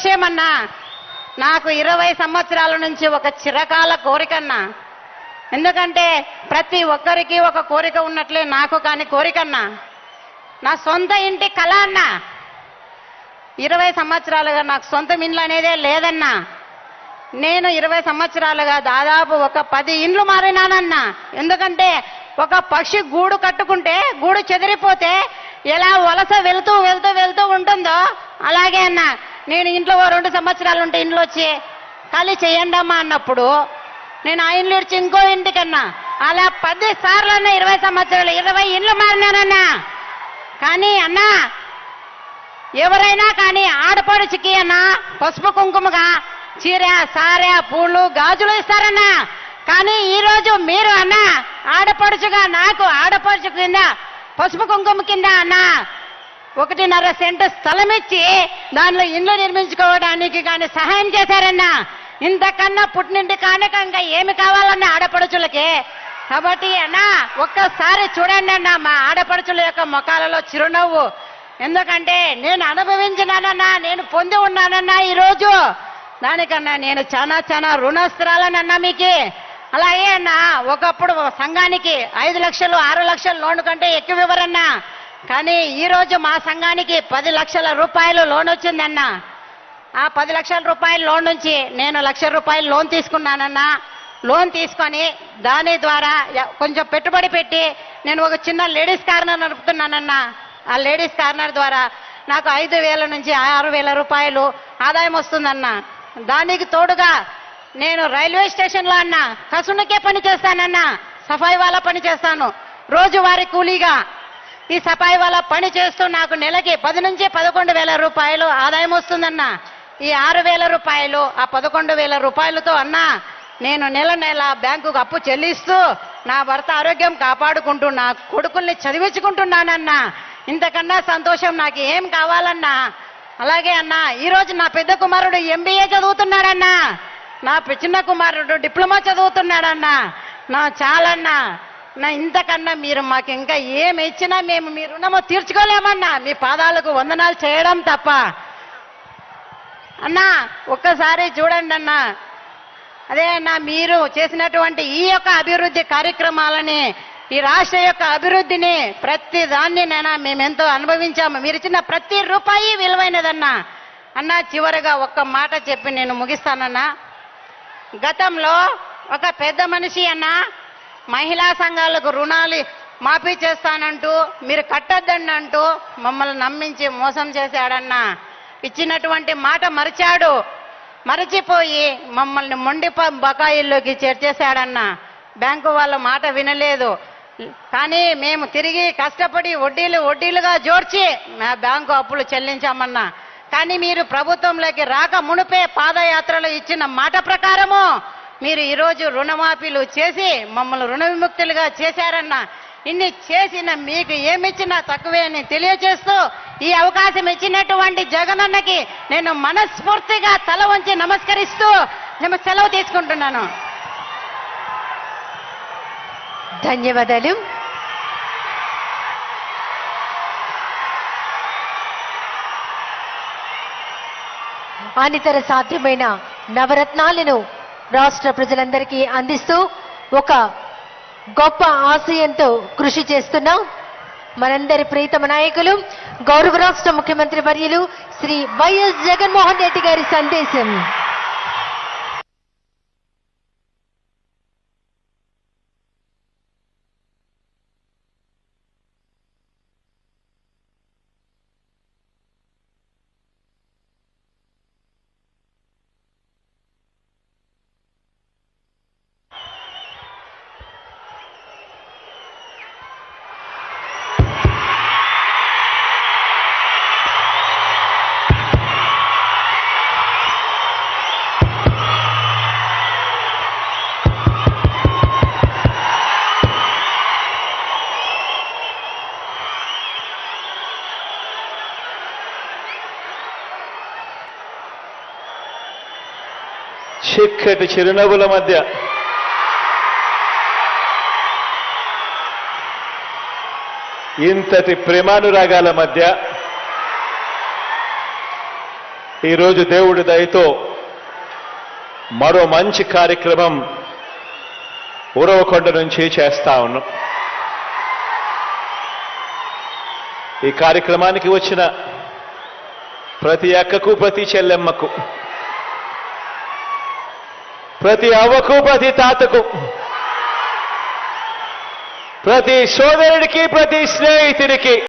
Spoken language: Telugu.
విషయం అన్నా నాకు ఇరవై సంవత్సరాల నుంచి ఒక చిరకాల కోరికన్నా ఎందుకంటే ప్రతి ఒక్కరికి ఒక కోరిక ఉన్నట్లే నాకు కానీ కోరికన్నా నా సొంత ఇంటి కళ అన్నా. ఇరవై సంవత్సరాలుగా నాకు సొంత ఇండ్లు అనేదే లేదన్నా. నేను ఇరవై సంవత్సరాలుగా దాదాపు ఒక పది ఇండ్లు మారినానన్నా. ఎందుకంటే ఒక పక్షి గూడు కట్టుకుంటే గూడు చెదిరిపోతే ఎలా వలస వెళుతూ వెళ్తూ వెళ్తూ ఉంటుందో అలాగే అన్న. నేను ఇంట్లో రెండు సంవత్సరాలు ఉంటే ఇంట్లో వచ్చి ఖాళీ చేయండి అమ్మా అన్నప్పుడు నేను ఆ ఇండ్లు ఇచ్చి ఇంకో ఇంటికన్నా. అలా పది సార్లు అన్న ఇరవై సంవత్సరాలు ఇరవై ఇండ్లు మారినానన్నా. కానీ అన్నా ఎవరైనా కానీ ఆడపడుచుకి అన్నా పసుపు కుంకుమగా చీర సారె పూలు గాజులు ఇస్తారన్నా. కానీ ఈరోజు మీరు అన్న ఆడపడుచుగా నాకు ఆడపడుచు కింద పసుపు కుంకుమ కింద అన్న ఒకటిన్నర సెంటు స్థలం ఇచ్చి దానిలో ఇల్లు నిర్మించుకోవడానికి కానీ సహాయం చేశారన్నా. ఇంతకన్నా పుట్టినింటి కానకంగా ఏమి కావాలన్న ఆడపడుచులకి? కాబట్టి అన్న ఒక్కసారి చూడండి అన్న మా ఆడపడుచుల యొక్క ముఖాలలో చిరునవ్వు. ఎందుకంటే నేను అనుభవించినానన్నా నేను పొంది ఉన్నానన్నా ఈరోజు. దానికన్నా నేను చాలా చాలా రుణస్త్రాలనన్నా మీకు. అలాగే అన్న ఒకప్పుడు సంఘానికి ఐదు లక్షలు ఆరు లక్షల లోన్ కంటే ఎక్కువ ఇవ్వరన్నా కానీ ఈరోజు మా సంఘానికి పది లక్షల రూపాయలు లోన్ వచ్చిందన్నా. ఆ పది లక్షల రూపాయల లోన్ నుంచి నేను లక్ష రూపాయలు లోన్ తీసుకున్నానన్నా. లోన్ తీసుకొని దాని ద్వారా కొంచెం పెట్టుబడి పెట్టి నేను ఒక చిన్న లేడీస్ కార్నర్ నడుపుతున్నానన్నా. ఆ లేడీస్ కార్నర్ ద్వారా నాకు ఐదు వేల నుంచి ఆరు వేల రూపాయలు ఆదాయం వస్తుందన్నా. దానికి తోడుగా నేను రైల్వే స్టేషన్లో అన్న కసునకే పని చేస్తానన్నా సఫాయి వాళ్ళ పని చేస్తాను. రోజువారి కూలీగా ఈ సఫాయి వాళ్ళ పని చేస్తూ నాకు నెలకి పది నుంచి పదకొండు వేల రూపాయలు ఆదాయం వస్తుందన్న. ఈ ఆరు వేల రూపాయలు ఆ పదకొండు వేల రూపాయలతో అన్నా నేను నెల నెల బ్యాంకుకు అప్పు చెల్లిస్తూ నా భర్త ఆరోగ్యం కాపాడుకుంటూ నా కొడుకుల్ని చదివించుకుంటున్నానన్నా. ఇంతకన్నా సంతోషం నాకు ఏం కావాలన్నా? అలాగే అన్నా ఈరోజు నా పెద్ద కుమారుడు ఎంబీఏ చదువుతున్నాడన్నా. నా పె- చిన్న కుమారుడు డిప్లొమా చదువుతున్నాడన్నా. నా చాలన్నా. నా ఇంతకన్నా మీరు మాకు ఇంకా ఏమి ఇచ్చినా మేము మీ రుణము తీర్చుకోలేమన్నా. మీ పాదాలకు వందనాలు చేయడం తప్ప. అన్నా ఒక్కసారి చూడండి అన్నా అదే అన్నా మీరు చేసినటువంటి ఈ యొక్క అభివృద్ధి కార్యక్రమాలని ఈ రాష్ట్ర యొక్క అభివృద్ధిని ప్రతి దాన్ని నేనా మేమెంతో అనుభవించాము. మీరు ఇచ్చిన ప్రతి రూపాయి విలువైనదన్నా. అన్నా చివరిగా ఒక్క మాట చెప్పి నేను ముగిస్తానన్నా. గతంలో ఒక పెద్ద మనిషి అన్న మహిళా సంఘాలకు రుణాలు మాఫీ చేస్తానంటూ మీరు కట్టద్దండి అంటూ మమ్మల్ని నమ్మించి మోసం చేశాడన్న. ఇచ్చినటువంటి మాట మరిచాడు. మరచిపోయి మమ్మల్ని మొండి బకాయిల్లోకి చేర్చేశాడన్న. బ్యాంకు వాళ్ళ మాట వినలేదు. కానీ మేము తిరిగి కష్టపడి వడ్డీలు వడ్డీలుగా జోడ్చి మా బ్యాంకు అప్పులు చెల్లించామన్నా. కానీ మీరు ప్రభుత్వంలోకి రాక మునుపే పాదయాత్రలో ఇచ్చిన మాట ప్రకారము మీరు ఈరోజు రుణమాఫీలు చేసి మమ్మల్ని రుణ విముక్తులుగా చేశారన్న ఇన్ని చేసిన మీకు ఏమిచ్చినా తక్కువే అని తెలియజేస్తూ ఈ అవకాశం ఇచ్చినటువంటి జగనన్నకి నేను మనస్ఫూర్తిగా తల వంచి నమస్కరిస్తూ నేను సెలవు తీసుకుంటున్నాను. ధన్యవాదాలు. అనితర సాధ్యమైన నవరత్నాలను రాష్ట్ర ప్రజలందరికీ అందిస్తూ ఒక గొప్ప ఆశయంతో కృషి చేస్తున్నాం. మనందరి ప్రీతమ నాయకులు గౌరవ రాష్ట్ర ముఖ్యమంత్రి వర్యులు శ్రీ వైఎస్ జగన్మోహన్ రెడ్డి గారి సందేశం. చిక్కటి చిరునవ్వుల మధ్య. ఇంతటి ప్రేమానురాగాల మధ్య ఈరోజు దేవుడి దయతో మరో మంచి కార్యక్రమం ఉరవకొండ నుంచి చేస్తా ఉన్నాం. ఈ కార్యక్రమానికి వచ్చిన ప్రతి అక్కకు ప్రతి చెల్లెమ్మకు ప్రతి అవ్వకు ప్రతి తాతకు ప్రతి సోదరుడికి ప్రతి స్నేహితుడికి